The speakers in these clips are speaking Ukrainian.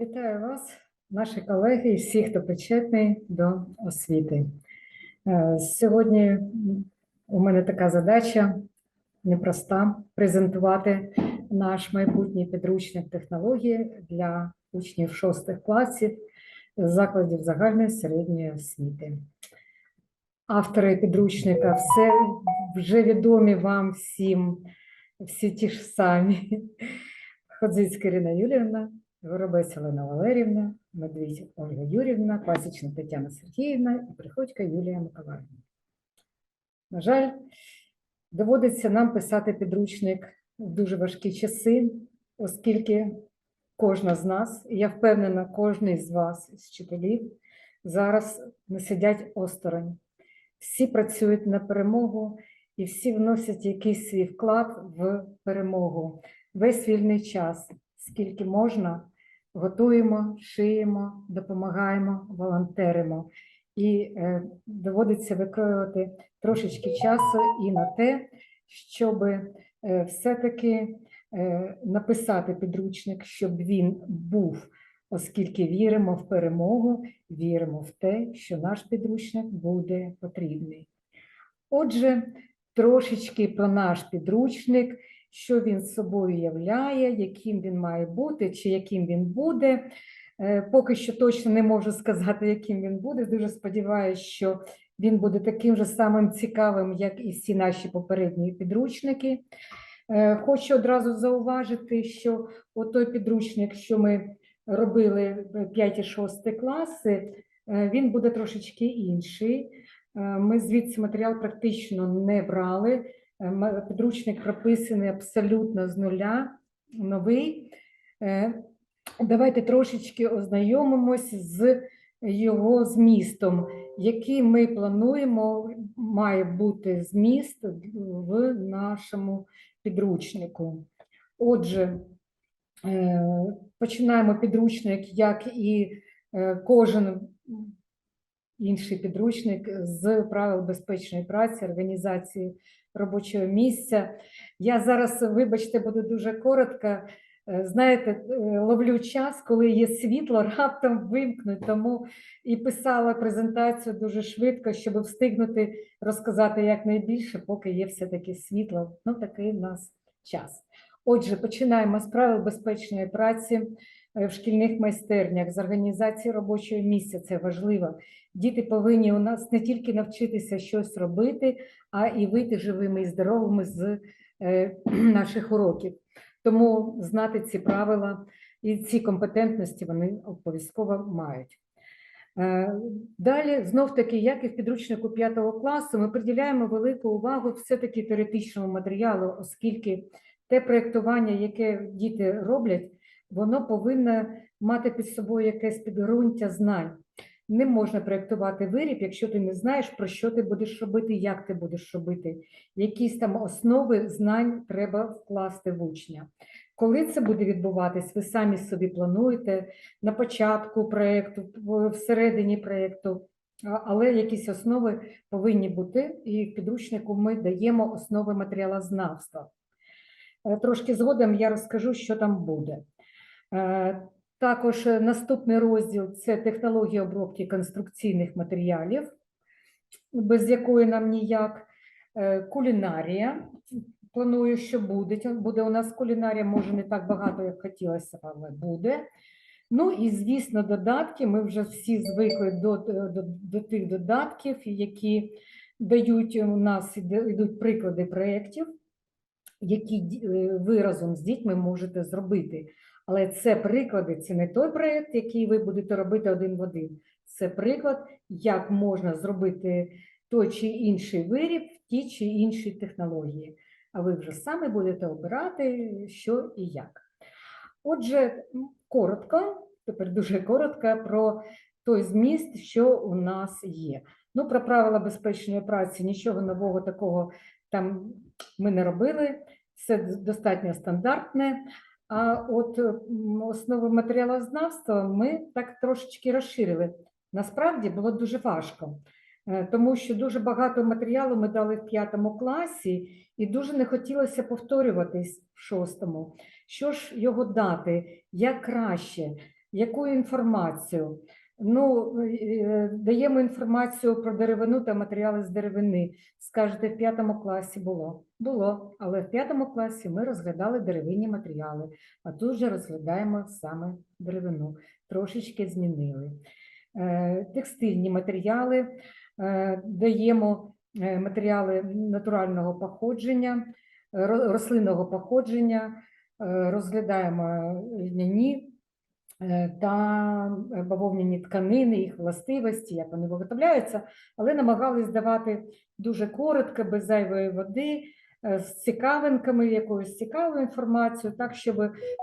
Вітаю вас, наші колеги і всі, хто причетний до освіти. Е, Сьогодні у мене така задача непроста презентувати наш майбутній підручник технології для учнів шостих класів закладів загальної середньої освіти. Автори підручника все вже відомі вам всім, всі ті ж самі. Ходзицька Ірина Юліївна, Горобець Олена Валерівна, Медвідь Ольга Юрівна, Пасічна Тетяна Сергіївна і Приходько Юлія Миколаївна. На жаль, доводиться нам писати підручник в дуже важкі часи, оскільки кожна з нас, і я впевнена, кожен з вас, з вчителів, зараз не сидять осторонь. Всі працюють на перемогу і всі вносять якийсь свій вклад в перемогу. Весь вільний час, скільки можна, готуємо, шиємо, допомагаємо, волонтеримо. І е, доводиться викроювати трошечки часу і на те, щоб е, все-таки е, написати підручник, щоб він був, оскільки віримо в перемогу, віримо в те, що наш підручник буде потрібний. Отже, трошечки про наш підручник, що він собою являє, яким він має бути, чи яким він буде. Е, Поки що точно не можу сказати, яким він буде. Дуже сподіваюся, що він буде таким же самим цікавим, як і всі наші попередні підручники. Е, Хочу одразу зауважити, що той підручник, що ми робили 5-6 класи, е, він буде трошечки інший. Ми звідси матеріал практично не брали. Е, Підручник прописаний абсолютно з нуля, новий. Е, Давайте трошечки ознайомимось з його змістом, який ми плануємо, має бути зміст в нашому підручнику. Отже, е, починаємо підручник, як і кожен інший підручник з правил безпечної праці, організації робочого місця. Я зараз, вибачте, буду дуже коротко. Е, Знаєте, е, ловлю час, коли є світло, раптом вимкнуть, тому і писала презентацію дуже швидко, щоб встигнути розказати якнайбільше, поки є все-таки світло. Ну, такий в нас час. Отже, починаємо з правил безпечної праці в шкільних майстернях, з організації робочого місця. Це важливо. Діти повинні у нас не тільки навчитися щось робити, а і вийти живими і здоровими з е, наших уроків. Тому знати ці правила і ці компетентності вони обов'язково мають. Е, Далі, знов таки, як і в підручнику 5 класу, ми приділяємо велику увагу все-таки теоретичному матеріалу, оскільки те проєктування, яке діти роблять, воно повинно мати під собою якесь підґрунтя знань. Не можна проєктувати виріб, якщо ти не знаєш, про що ти будеш робити, як ти будеш робити. Якісь там основи знань треба вкласти в учня. Коли це буде відбуватись, ви самі собі плануєте на початку проєкту, всередині проєкту, але якісь основи повинні бути, і в підручнику ми даємо основи матеріалознавства. Е, Трошки згодом я розкажу, що там буде. Е, Також е, наступний розділ це технологія обробки конструкційних матеріалів, без якої нам ніяк. Е, Кулінарія. Планую, що буде. Буде у нас кулінарія, може не так багато, як хотілося, але буде. Ну і, звісно, додатки. Ми вже всі звикли до, до, до тих додатків, які дають у нас йдуть приклади проєктів, які ви разом з дітьми можете зробити. Але це приклади, це не той проєкт, який ви будете робити один в один. Це приклад, як можна зробити той чи інший виріб в тій чи іншій технології. А ви вже самі будете обирати, що і як. Отже, коротко, тепер дуже коротко про той зміст, що у нас є. Ну, про правила безпечної праці нічого нового такого там ми не робили. Це достатньо стандартне. А от основи матеріалознавства ми так трошечки розширили. Насправді було дуже важко, е, тому що дуже багато матеріалу ми дали в п'ятому класі, і дуже не хотілося повторюватись в шостому. Що ж його дати, як краще? Яку інформацію? Ну, е, даємо інформацію про деревину та матеріали з деревини. Скажете, в п'ятому класі було? Було, але в п'ятому класі ми розглядали деревинні матеріали, а тут же розглядаємо саме деревину. Трошечки змінили. Е, Текстильні матеріали, е, даємо е, матеріали натурального походження, е, рослинного походження, е, розглядаємо льняні е, та е, бавовняні тканини, їх властивості, як вони виготовляються, але намагались давати дуже коротко, без зайвої води, е, з цікавинками, якоюсь цікавою інформацією, так, щоб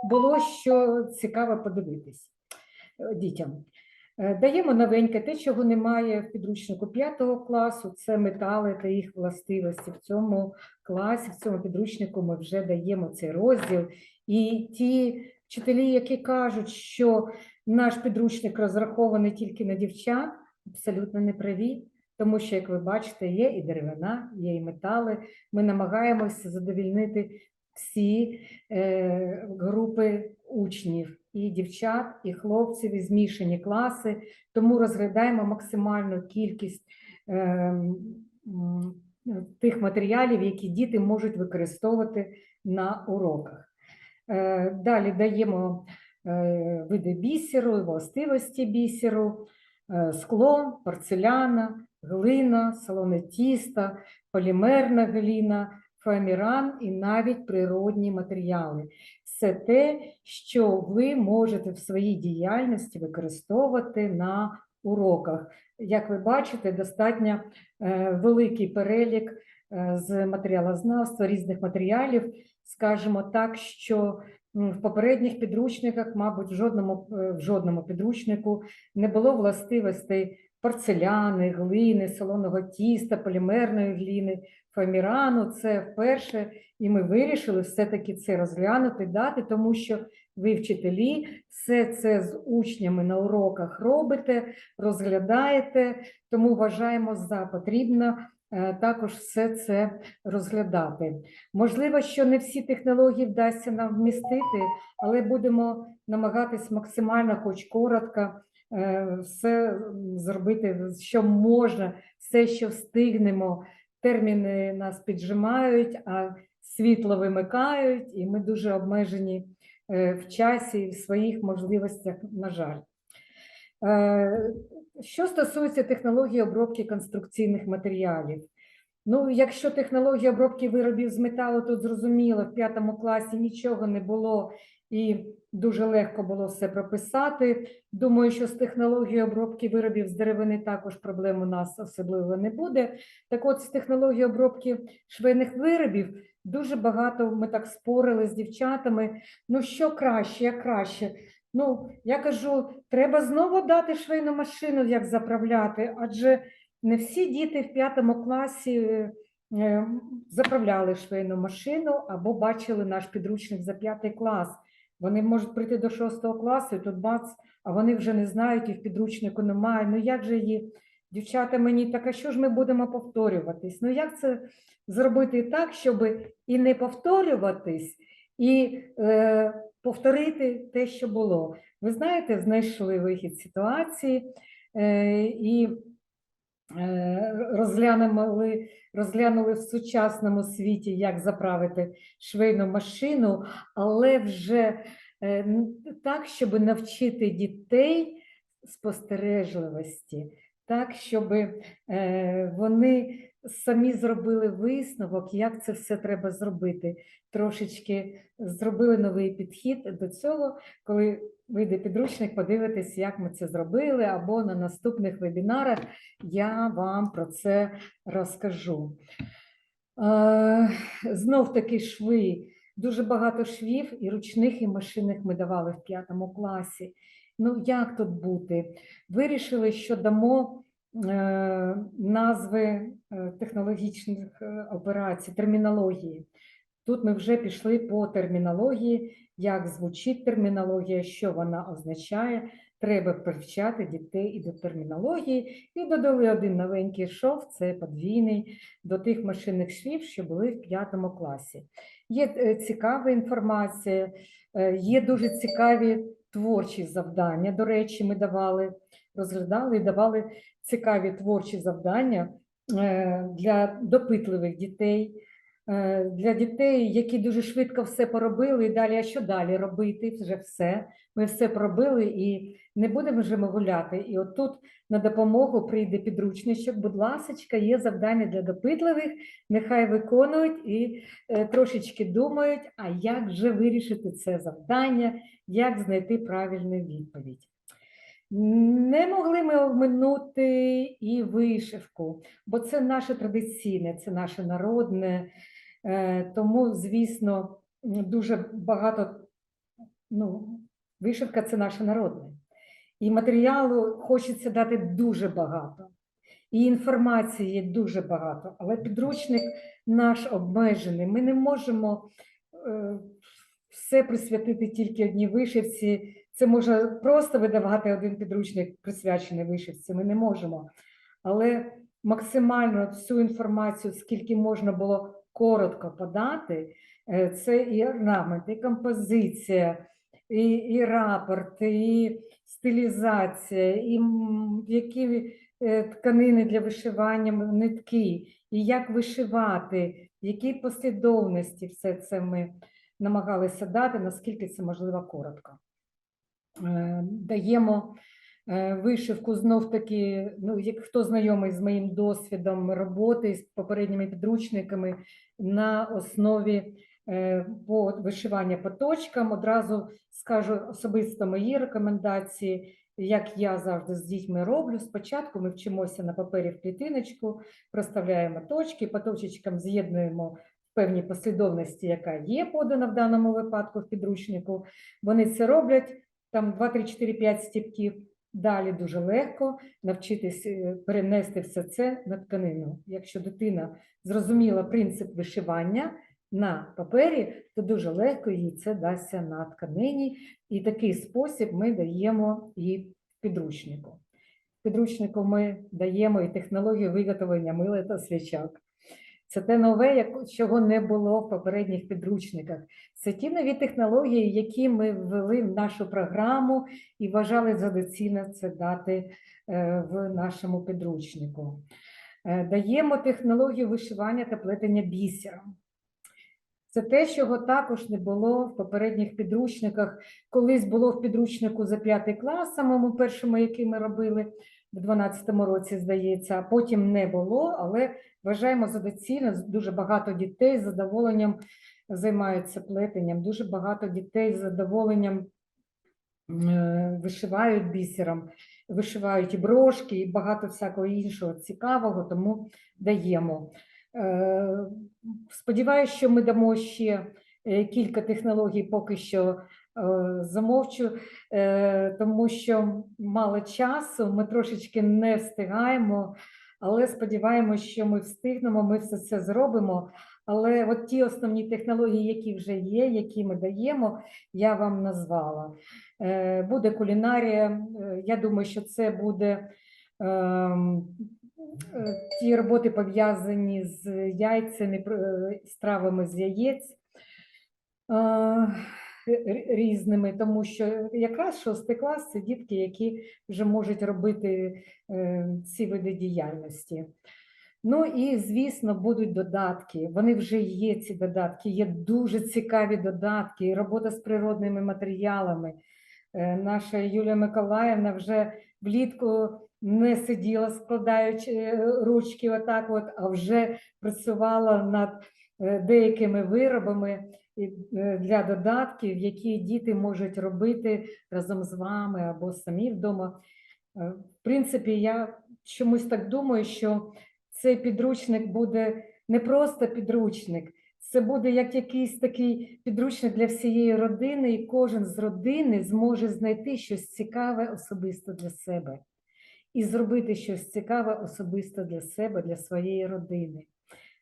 було що цікаво подивитись е, дітям. Е, Даємо новеньке, те, чого немає в підручнику 5 класу, це метали та їх властивості. В цьому класі, в цьому підручнику ми вже даємо цей розділ. І ті вчителі, які кажуть, що наш підручник розрахований тільки на дівчат, абсолютно не праві, тому що, як ви бачите, є і деревина, є і метали. Ми намагаємося задовільнити всі е, групи учнів, і дівчат, і хлопців, і змішані класи, тому розглядаємо максимальну кількість е, тих матеріалів, які діти можуть використовувати на уроках. Е, Далі даємо е, види бісеру, властивості бісеру, е, скло, порцеляна, глина, солоне тісто, полімерна глина, фоаміран і навіть природні матеріали. Це те, що ви можете в своїй діяльності використовувати на уроках. Як ви бачите, достатньо великий перелік з матеріалознавства різних матеріалів. Скажімо так, що в попередніх підручниках, мабуть, в жодному, е, в жодному підручнику не було властивостей порцеляни, глини, солоного тіста, полімерної глини, фоамірану. Це вперше, і ми вирішили все-таки це розглянути, дати, тому що ви, вчителі, все це з учнями на уроках робите, розглядаєте, тому вважаємо за потрібно е, також все це розглядати. Можливо, що не всі технології вдасться нам вмістити, але будемо намагатись максимально, хоч коротко, е, все зробити, що можна, все, що встигнемо. Терміни нас піджимають, а світло вимикають, і ми дуже обмежені е, в часі і в своїх можливостях, на жаль. Е, Що стосується технології обробки конструкційних матеріалів, ну, якщо технологія обробки виробів з металу, тут зрозуміло, в п'ятому класі нічого не було і дуже легко було все прописати. Думаю, що з технологією обробки виробів з деревини також проблем у нас особливо не буде. Так от, з технологією обробки швейних виробів дуже багато ми так спорили з дівчатами. Ну, що краще, як краще. Ну, я кажу, треба знову дати швейну машину, як заправляти, адже не всі діти в п'ятому класі е, е, заправляли швейну машину або бачили наш підручник за п'ятий клас. Вони можуть прийти до шостого класу, і тут бац, а вони вже не знають, і в підручнику немає. Ну як же її, дівчата мені, так а що ж ми будемо повторюватись? Ну як це зробити так, щоб і не повторюватись, і е, повторити те, що було? Ви знаєте, знайшли вихід ситуації е, і е, розглянули, розглянули в сучасному світі, як заправити швейну машину, але вже е, так, щоб навчити дітей спостережливості, так, щоб вони самі зробили висновок, як це все треба зробити. Трошечки зробили новий підхід до цього, коли вийде підручник, подивитесь, як ми це зробили, або на наступних вебінарах я вам про це розкажу. Е, Знов таки шви. Дуже багато швів і ручних, і машинних ми давали в п'ятому класі. Ну, як тут бути? Вирішили, що дамо назви е, технологічних е, операцій, термінології. Тут ми вже пішли по термінології, як звучить термінологія, що вона означає. Треба привчати дітей і до термінології. І додали один новенький шов, це подвійний, до тих машинних швів, що були в п'ятому класі. Є е, цікава інформація, е, є дуже цікаві творчі завдання. До речі, ми давали, розглядали і давали цікаві творчі завдання е, для допитливих дітей, е, для дітей, які дуже швидко все поробили, і далі, а що далі робити? Вже все. Ми все пробили і не будемо вже ми гуляти. І отут на допомогу прийде підручничок. Будь ласочка, є завдання для допитливих, нехай виконують і е, трошечки думають, а як же вирішити це завдання, як знайти правильну відповідь. Не могли ми оминути і вишивку, бо це наше традиційне, це наше народне. Е, Тому, звісно, дуже багато, ну, вишивка це наше народне. І матеріалу хочеться дати дуже багато, і інформації дуже багато, але підручник наш обмежений. Ми не можемо е, все присвятити тільки одній вишивці. Це може просто видавати один підручник, присвячений вишивці. Ми не можемо. Але максимально всю інформацію, скільки можна було коротко подати, е, це і орнамент, і композиція, і, і рапорт, і стилізація, і які е, тканини для вишивання, нитки, і як вишивати, в якій послідовності все це ми намагалися дати, наскільки це можливо коротко. Е, Даємо е, вишивку знов таки, ну, як хто знайомий з моїм досвідом роботи з попередніми підручниками на основі е, по вишивання по точкам, одразу скажу особисто мої рекомендації, як я завжди з дітьми роблю. Спочатку ми вчимося на папері в клітиночку, проставляємо точки, по точечкам з'єднуємо в певній послідовності, яка є подана в даному випадку в підручнику. Вони це роблять там 2, 3, 4, 5 стіпків. Далі дуже легко навчитись е, перенести все це на тканину. Якщо дитина зрозуміла принцип вишивання на папері, то дуже легко їй це дасться на тканині. І такий спосіб ми даємо в підручнику. Підручнику ми даємо і технологію виготовлення мила та свічок. Це те нове, чого не було в попередніх підручниках. Це ті нові технології, які ми ввели в нашу програму і вважали за доцільно це дати е, в нашому підручнику. Е, Даємо технологію вишивання та плетення бісером. Це те, чого також не було в попередніх підручниках. Колись було в підручнику за п'ятий клас, самому першому, який ми робили в 12-му році, здається, потім не було, але вважаємо за доцільно. Дуже багато дітей з задоволенням займаються плетенням, дуже багато дітей з задоволенням е, вишивають бісером, вишивають і брошки, і багато всякого іншого цікавого, тому даємо. Е, Сподіваюсь, що ми дамо ще е, кілька технологій, поки що замовчу, е, тому що мало часу, ми трошечки не встигаємо, але сподіваємося, що ми встигнемо, ми все це зробимо. Але от ті основні технології, які вже є, які ми даємо, я вам назвала. Е, Буде кулінарія. е, Я думаю, що це буде е, ті роботи пов'язані з яйцями, е, стравами з яєць е, різними, тому що якраз шостий клас це дітки, які вже можуть робити е, ці види діяльності. Ну і, звісно, будуть додатки. Вони вже є, ці додатки, є дуже цікаві додатки, робота з природними матеріалами. Е, Наша Юлія Миколаївна вже влітку не сиділа, складаючи е, ручки, отак, от, а вже працювала над деякими виробами для додатків, які діти можуть робити разом з вами або самі вдома. Е, В принципі, я чомусь так думаю, що цей підручник буде не просто підручник, це буде як якийсь такий підручник для всієї родини, і кожен з родини зможе знайти щось цікаве особисто для себе і зробити щось цікаве особисто для себе, для своєї родини.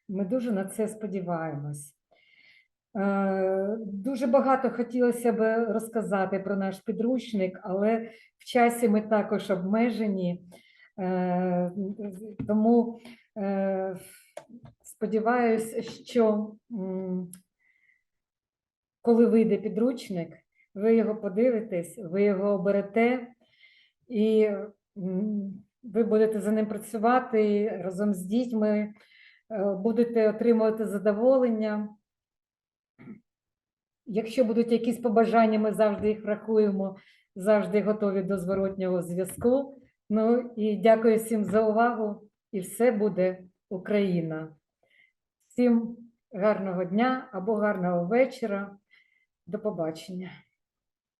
Ми дуже на це сподіваємось. Е, Дуже багато хотілося б розказати про наш підручник, але в часі ми також обмежені. Е, Тому е, сподіваюся, що коли вийде підручник, ви його подивитесь, ви його оберете, і ви будете за ним працювати разом з дітьми, будете отримувати задоволення. Якщо будуть якісь побажання, ми завжди їх врахуємо, завжди готові до зворотнього зв'язку. Ну і дякую всім за увагу, і все буде Україна. Всім гарного дня або гарного вечора. До побачення.